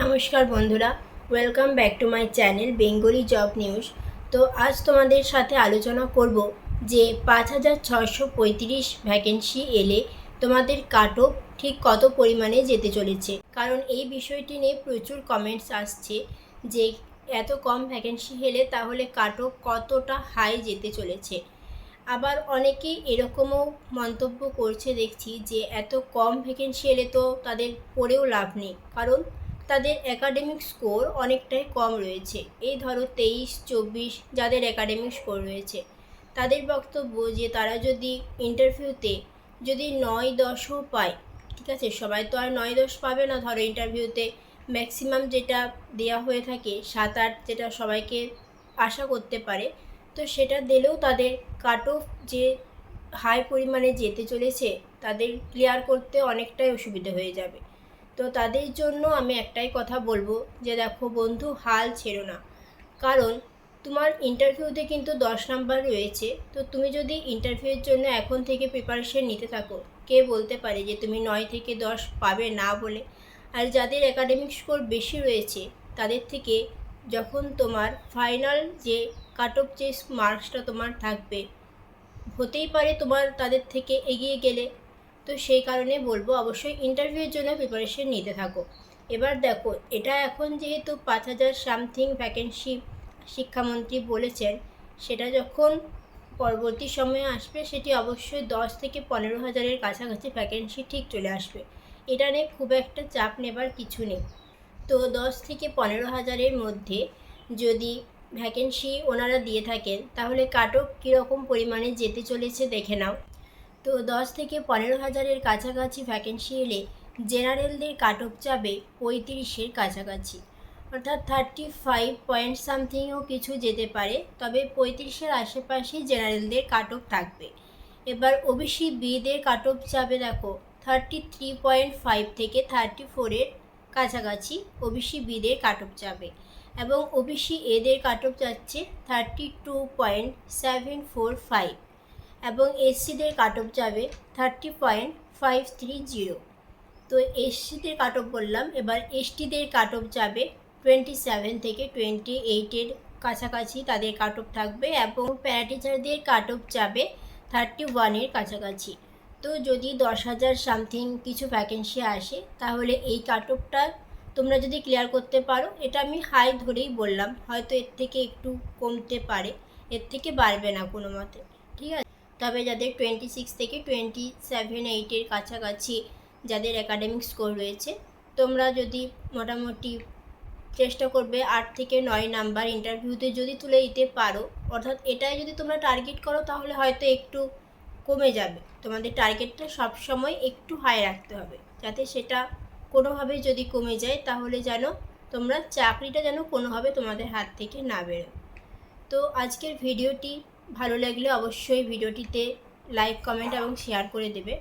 নমস্কার বন্ধুরা welcome back to my channel Bengali job news তো আজ তোমাদের সাথে আলোচনা করব যে পাঁচ হাজার ছশো পঁয়ত্রিশ ভ্যাকেন্সি এলে তোমাদের কাট অফ ঠিক কত পরিমাণে যেতে চলেছে? কারণ এই বিষয়টি নিয়ে প্রচুর কমেন্টস আসছে যে এত কম ভ্যাকেন্সি এলে তাহলে কাট অফ কতটা হাই যেতে চলেছে। আবার অনেকেই এরকমও মন্তব্য করছে দেখছি যে এত কম ভ্যাকেন্সি এলে তো তাদের পড়েও লাভ নেই। কারণ তাদের একাডেমিক স্কোর অনেকটাই কম রয়েছে। এই ধরো তেইশ, চব্বিশ যাদের একাডেমিক স্কোর রয়েছে। তাদের বক্তব্য যে তারা যদি ইন্টারভিউতে যদি নয় দশও পায়, ঠিক আছে? সবাই তো আর নয় দশ পাবে না। ধরো ইন্টারভিউতে ম্যাক্সিমাম যেটা দেওয়া হয়ে থাকে, সাত আট যেটা সবাইকে আশা করতে পারে, তো সেটা দিলেও তাদের কাট অফ যে হাই পরিমাণে যেতে চলেছে, তাদের ক্লিয়ার করতে অনেকটাই অসুবিধা হয়ে যাবে। তো তাদের জন্য আমি একটাই কথা বলব যে দেখো বন্ধু, হাল ছেড়ো না। কারণ তোমার ইন্টারভিউতে কিন্তু দশ নাম্বার রয়েছে। তো তুমি যদি ইন্টারভিউয়ের জন্য এখন থেকে প্রিপারেশন নিতে থাকো, কে বলতে পারে যে তুমি নয় থেকে দশ পাবে না বলে? আর যাদের একাডেমিক স্কোর বেশি রয়েছে, তাদের থেকে যখন তোমার ফাইনাল যে কাট অফ যে মার্কসটা তোমার থাকবে, হতেই পারে তোমার তাদের থেকে এগিয়ে গেলে। তো সেই কারণে বলব অবশ্যই ইন্টারভিউয়ের জন্য প্রিপারেশন নিতে থাকো। এবার দেখো, এটা এখন যেহেতু পাঁচ হাজার সামথিং ভ্যাকেন্সি শিক্ষামন্ত্রী বলেছেন, সেটা যখন পরবর্তী সময়ে আসবে, সেটি অবশ্যই দশ থেকে পনেরো হাজারের কাছাকাছি ভ্যাকেন্সি ঠিক চলে আসবে। এটা নিয়ে খুব একটা চাপ নেবার কিছু নেই। তো দশ থেকে পনেরো হাজারের মধ্যে যদি ভ্যাকেন্সি ওনারা দিয়ে থাকেন, তাহলে কাটক কীরকম পরিমাণে যেতে চলেছে দেখে নাও। তো দশ থেকে পনেরো হাজারের কাছাকাছি ভ্যাকেন্সি এলে জেনারেলদের কাট অফ যাবে পঁয়ত্রিশের কাছাকাছি। অর্থাৎ থার্টি ফাইভ পয়েন্ট সামথিংও কিছু যেতে পারে, তবে পঁয়ত্রিশের আশেপাশে জেনারেলদের কাট অফ থাকবে। এবার ওবিসি বিদের কাট অফ যাবে দেখো থার্টি থ্রি পয়েন্ট ফাইভ থেকে থার্টি ফোরের কাছাকাছি ওবিসি বিদের কাট অফ যাবে এবং ওবিসি এদের কাট অফ যাচ্ছে thirty two point seven four five এবং এসসিদের কাট অফ যাবে thirty point five three zero তো এসসিদের কাট অফ বললাম, এবার এসটিদের কাট অফ যাবে টোয়েন্টি সেভেন থেকে টোয়েন্টি এইটের কাছাকাছি তাদের কাট অফ থাকবে এবং প্যারাটিচারদের কাট অফ যাবে থার্টি ওয়ানের কাছাকাছি। তো যদি দশ হাজার সামথিং কিছু ভ্যাকেন্সি আসে, তাহলে এই কাট অফটা তোমরা যদি ক্লিয়ার করতে পারো, এটা আমি হাই ধরেই বললাম, হয়তো এর থেকে একটু কমতে পারে, এর থেকে বাড়বে না কোনো মতে ঠিক আছে? তবে যাদের টোয়েন্টি সিক্স থেকে টোয়েন্টি সেভেন এইটের কাছাকাছি যাদের একাডেমিক স্কোর রয়েছে, তোমরা যদি মোটামুটি চেষ্টা করবে আট থেকে নয় নাম্বার ইন্টারভিউতে যদি তুলে দিতে পারো, অর্থাৎ এটাই যদি তোমরা টার্গেট করো, তাহলে হয়তো একটু কমে যাবে। তোমাদের টার্গেটটা সবসময় একটু হাই রাখতে হবে, যাতে সেটা কোনোভাবে যদি কমে যায়, তাহলে যেন তোমরা চাকরিটা যেন কোনোভাবে তোমাদের হাত থেকে না বেরো তো আজকের ভিডিওটি ভালো লাগলে অবশ্যই ভিডিওটিতে লাইক, কমেন্ট এবং শেয়ার করে দেবে।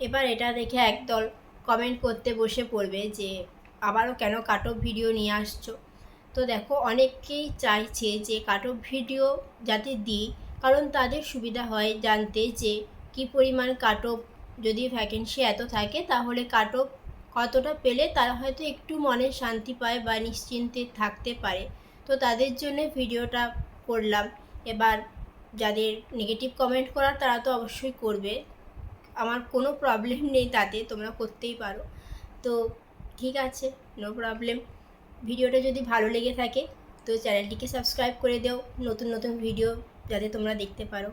এবার এটা দেখে একদল কমেন্ট করতে বসে পড়বে যে, আবারও কেন কাট অফ ভিডিও নিয়ে আসছো? তো দেখো অনেকেই চাইছে যে কাট অফ ভিডিও যাতে দিই, কারণ তাদের সুবিধা হয় জানতে যে কি পরিমাণ কাট অফ যদি ভ্যাকেন্সি এত থাকে তাহলে কাট অফ কতটা পেলে তারা হয়তো একটু মনে শান্তি পায় বা নিশ্চিন্তে থাকতে পারে। তো তাদের জন্য ভিডিওটা করলাম। এবার যাদের নেগেটিভ কমেন্ট করার তারা তো অবশ্যই করবে। আমার কোনো প্রবলেম নেই তাতে, তোমরা করতেই পারো। তো ঠিক আছে নো প্রবলেম ভিডিওটা যদি ভালো লেগে থাকে, তো চ্যানেলটিকে সাবস্ক্রাইব করে দেও। নতুন নতুন ভিডিও যাতে তোমরা দেখতে পারো।